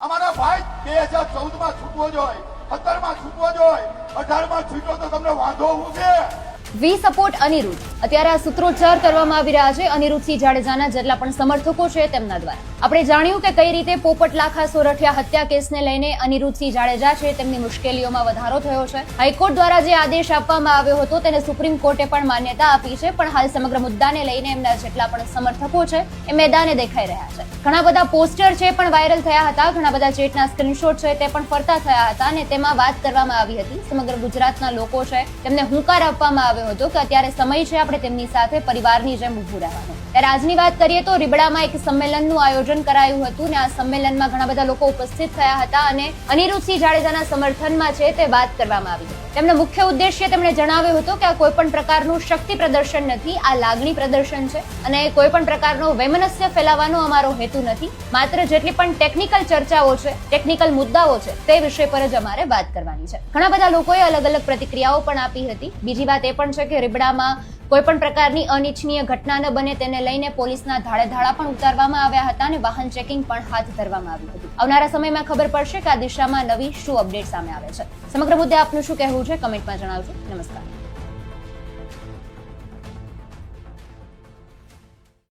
અમારા ભાઈ બે હજાર ચૌદમાં છૂટવો જોઈએ સત્તરમાં છૂટવો જોઈએ અઢારમાં છૂટો તો તમને વાંધો છે? We support Aniruddha. અત્યારે આ સૂત્રોચ્ચાર કરવામાં આવી રહ્યા છે. અનિરુદ્ધસિંહ જાડેજાના જેટલા પણ સમર્થકો છે તેમના દ્વારા. આપણે જાણ્યું કે કઈ રીતે પોપટ લાખા, સોરઠિયા હત્યા કેસને લઈને અનિરુદ્ધસિંહ જાડેજા છે તેમની મુશ્કેલીઓમાં વધારો થયો છે. હાઈકોર્ટ દ્વારા જે આદેશ આપવામાં આવ્યો હતો તેને સુપ્રીમ કોર્ટે પણ માન્યતા આપી છે, પણ હાલ સમગ્ર મુદ્દાને લઈને એમના જેટલા પણ સમર્થકો છે એ મેદાને દેખાઈ રહ્યા છે. ઘણા બધા પોસ્ટર છે પણ વાયરલ થયા હતા. ઘણા બધા ચેટના સ્ક્રીનશોટ છે તે પણ ફરતા થયા હતા અને તેમાં વાત કરવામાં આવી હતી. સમગ્ર ગુજરાતના લોકો છે તેમને હુંકાર આપવામાં આવ્યો હતો કે અત્યારે સમય છે આપણે તેમની સાથે પરિવારની જેમ ઊભું રહેવાનું. ત્યારે આજની વાત કરીએ તો રીબડામાં એક સંમેલનનું આયોજન કરાયું હતું ને આ સંમેલનમાં ઘણા બધા લોકો ઉપસ્થિત થયા હતા અને અનિરુદ્ધસિંહ જાડેજાના સમર્થનમાં છે તે વાત કરવામાં આવી. તેમનો મુખ્ય ઉદ્દેશ્ય તેમણે જણાવ્યું હતું કે આ કોઈ પણ પ્રકારનું શક્તિ પ્રદર્શન નથી, આ લાગણી પ્રદર્શન છે અને કોઈ પણ પ્રકારનો વૈમનસ્ય ફેલાવવાનો અમારો હેતુ નથી. માત્ર જેટલી પણ ટેકનિકલ ચર્ચાઓ છે, ટેકનિકલ મુદ્દાઓ છે, તે વિષય પર જ અમારે વાત કરવાની છે. ઘણા બધા લોકોએ અલગ અલગ પ્રતિક્રિયાઓ પણ આપી હતી. બીજી વાત એ પણ છે કે રીબડામાં કોઈપણ પ્રકારની અનિચ્છનીય ઘટના ન બને તેને લઈને પોલીસના ધાડાધાડા પણ ઉતારવામાં આવ્યા હતા અને વાહન ચેકિંગ પણ હાથ ધરવામાં આવ્યું હતું. આવનારા સમયમાં ખબર પડશે કે આ દિશામાં નવી શું અપડેટ સામે આવે છે. સમગ્ર મુદ્દે આપનું શું કહેવું છે કમેન્ટમાં જણાવજો. નમસ્કાર.